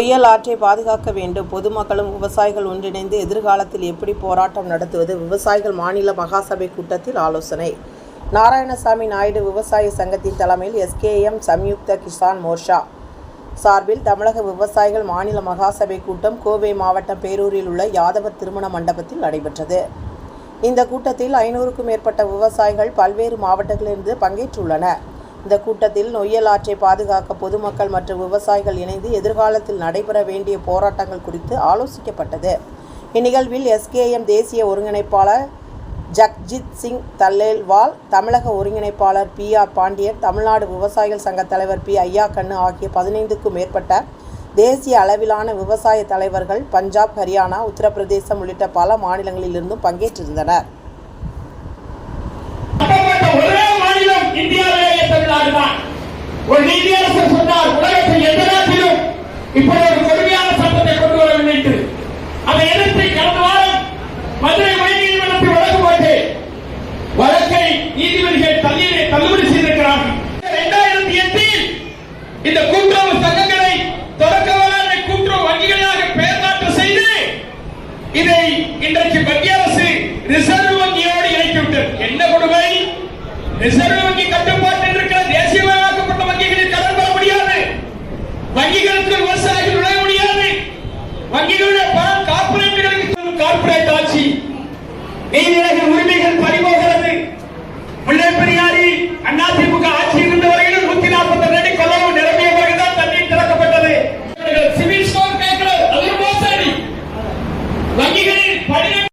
நொய்யல் ஆற்றை பாதுகாக்க வேண்டும். பொதுமக்களும் விவசாயிகள் ஒன்றிணைந்து எதிர்காலத்தில் எப்படி போராட்டம் நடத்துவது? விவசாயிகள் மாநில மகாசபை கூட்டத்தில் ஆலோசனை. நாராயணசாமி நாயுடு விவசாய சங்கத்தின் தலைமையில் எஸ்கேஎம் சம்யுக்த கிசான் மோர்ஷா சார்பில் தமிழக விவசாயிகள் மாநில மகாசபை கூட்டம் கோவை மாவட்டம் பேரூரில் உள்ள யாதவர் திருமண மண்டபத்தில் நடைபெற்றது. இந்த கூட்டத்தில் ஐநூறுக்கும் மேற்பட்ட விவசாயிகள் பல்வேறு மாவட்டங்களிலிருந்து பங்கேற்றுள்ளனர். இந்த கூட்டத்தில் நொய்யல் ஆற்றை பாதுகாக்க பொதுமக்கள் மற்றும் விவசாயிகள் இணைந்து எதிர்காலத்தில் நடைபெற வேண்டிய போராட்டங்கள் குறித்து ஆலோசிக்கப்பட்டது. இந்நிகழ்வில் எஸ்கேஎம் தேசிய ஒருங்கிணைப்பாளர் ஜக்ஜித் சிங் தல்லேல்வால் தமிழக ஒருங்கிணைப்பாளர் பி ஆர் பாண்டியன் தமிழ்நாடு விவசாயிகள் சங்க தலைவர் பி ஐயா கண்ணு ஆகிய பதினைந்துக்கும் மேற்பட்ட தேசிய அளவிலான விவசாய தலைவர்கள் பஞ்சாப் ஹரியானா உத்தரப்பிரதேசம் உள்ளிட்ட பல மாநிலங்களிலிருந்தும் பங்கேற்றிருந்தனர். இப்படி ஒரு கொடுமையான சட்டத்தை கொண்டு வர நினைத்து அதை எதிர்த்து கடந்த வாரம் மதுரை உயர்நீதிமன்றத்தில் வழக்கு போட்டு வழக்கை நீதிபதிகள் தண்ணீரை தள்ளுபடி செய்திருக்கிறார்கள். இரண்டாயிரத்தி எட்டில் இந்த கூட்டுறவு சங்கங்களை தொடக்க வளர்ந்த கூட்டுறவு வங்கிகளாக பெயர் மாற்றம் செய்து இதை இன்றைக்கு மத்திய அரசு ரிசர்வ் வங்கியோடு இணைத்துவிட்டது. என்ன கொடுமை? ரிசர்வ் வங்கி கட்டுப்பாட்டில் இருக்கிற தேசியமயமாக்கப்பட்ட வங்கிகளில் கடன் பெற முடியாது. வங்கிகளுக்கு you know that